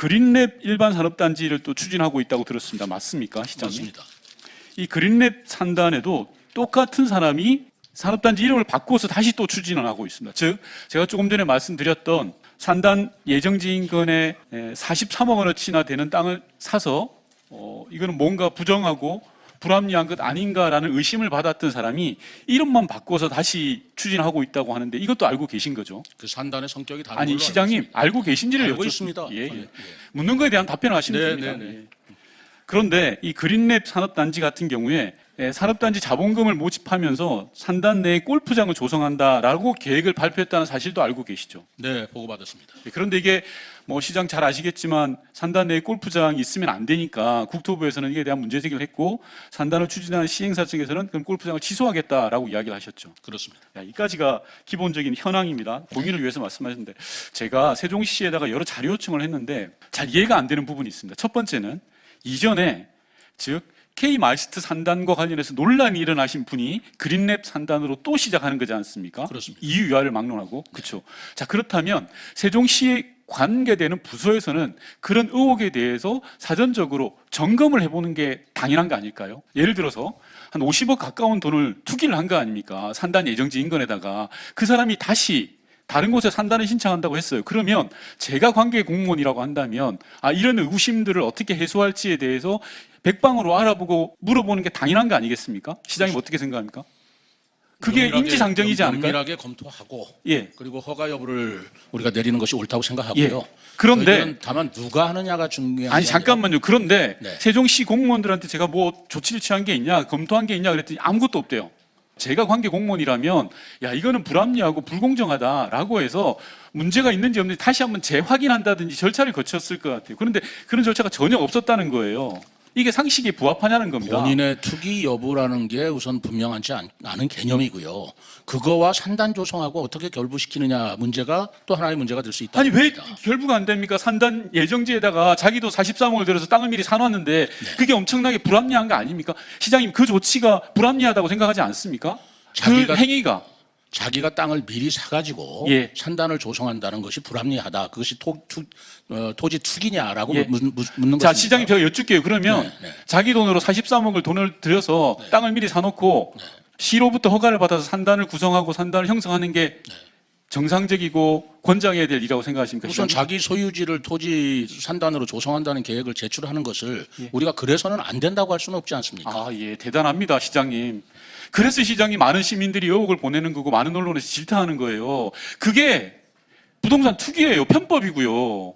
그린랩 일반 산업단지를 또 추진하고 있다고 들었습니다. 맞습니까, 시장님? 맞습니다. 이 그린랩 산단에도 똑같은 사람이 산업단지 이름을 바꿔서 다시 또 추진을 하고 있습니다. 즉, 제가 조금 전에 말씀드렸던 산단 예정지 인근에 43억 원어치나 되는 땅을 사서 어, 이거는 뭔가 부정하고 불합리한 것 아닌가라는 의심을 받았던 사람이 이름만 바꿔서 다시 추진하고 있다고 하는데 이것도 알고 계신 거죠? 그 산단의 성격이 다른 아니 시장님 알고 계신지를 알고 여쭙- 있습니다. 예, 예. 예, 예. 묻는 거에 대한 답변을 하시면 네, 됩니다. 네, 네. 예. 그런데 이 그린랩 산업단지 같은 경우에 예, 산업단지 자본금을 모집하면서 산단 내에 골프장을 조성한다라고 계획을 발표했다는 사실도 알고 계시죠. 네, 보고받았습니다. 예, 그런데 이게 뭐 시장 잘 아시겠지만 산단 내에 골프장 있으면 안 되니까 국토부에서는 이에 대한 문제 제기를 했고 산단을 추진하는 시행사 측에서는 그럼 골프장을 취소하겠다라고 이야기를 하셨죠. 그렇습니다. 야, 이까지가 기본적인 현황입니다. 공유를 위해서 말씀하셨는데 제가 세종시에다가 여러 자료 요청을 했는데 잘 이해가 안 되는 부분이 있습니다. 첫 번째는 이전에 즉 K 마이스트 산단과 관련해서 논란이 일어나신 분이 그린랩 산단으로 또 시작하는 거지 않습니까? 그렇습니다. 이유 유화를 막론하고 그렇죠. 자 그렇다면 세종시에 관계되는 부서에서는 그런 의혹에 대해서 사전적으로 점검을 해보는 게 당연한 거 아닐까요? 예를 들어서 한 50억 가까운 돈을 투기를 한 거 아닙니까? 산단 예정지 인근에다가 그 사람이 다시 다른 곳에 산단을 신청한다고 했어요. 그러면 제가 관계 공무원이라고 한다면 아 이런 의구심들을 어떻게 해소할지에 대해서 백방으로 알아보고 물어보는 게 당연한 거 아니겠습니까? 시장님 어떻게 생각합니까? 그게 인지상정이지 않을까요? 면밀하게 검토하고 예. 그리고 허가 여부를 우리가 내리는 것이 옳다고 생각하고요. 예. 그런데- 저희들은 다만 누가 하느냐가 중요한 아니 게 잠깐만요. 그런데 네. 세종시 공무원들한테 제가 뭐 조치를 취한 게 있냐, 검토한 게 있냐 그랬더니 아무것도 없대요. 제가 관계 공무원이라면 야 이거는 불합리하고 불공정하다라고 해서 문제가 있는지 없는지 다시 한번 재확인한다든지 절차를 거쳤을 것 같아요. 그런데 그런 절차가 전혀 없었다는 거예요. 이게 상식에 부합하냐는 겁니다. 본인의 투기 여부라는 게 우선 분명하지 않, 않은 개념이고요. 그거와 산단 조성하고 어떻게 결부시키느냐 문제가 또 하나의 문제가 될 수 있다. 아니 왜 결부가 안 됩니까? 산단 예정지에다가 자기도 43억을 들여서 땅을 미리 사놨는데 네. 그게 엄청나게 불합리한 거 아닙니까? 시장님 그 조치가 불합리하다고 생각하지 않습니까? 그 행위가 자기가 땅을 미리 사가지고 예. 산단을 조성한다는 것이 불합리하다. 그것이 토, 투, 어, 토지 투기냐라고 예. 묻, 묻, 묻는 자 것입니다. 시장님 제가 여쭙게요. 그러면 네, 네. 자기 돈으로 43억을 돈을 들여서 땅을 미리 사놓고 시로부터 허가를 받아서 산단을 구성하고 산단을 형성하는 게 정상적이고 권장해야 될 일이라고 생각하십니까? 우선? 자기 소유지를 토지 산단으로 조성한다는 계획을 제출하는 것을 예. 우리가 그래서는 안 된다고 할 수는 없지 않습니까? 아, 예, 대단합니다, 시장님. 그래서 시장이 많은 시민들이 의혹을 보내는 거고 많은 언론에서 질타하는 거예요. 그게 부동산 투기예요, 편법이고요.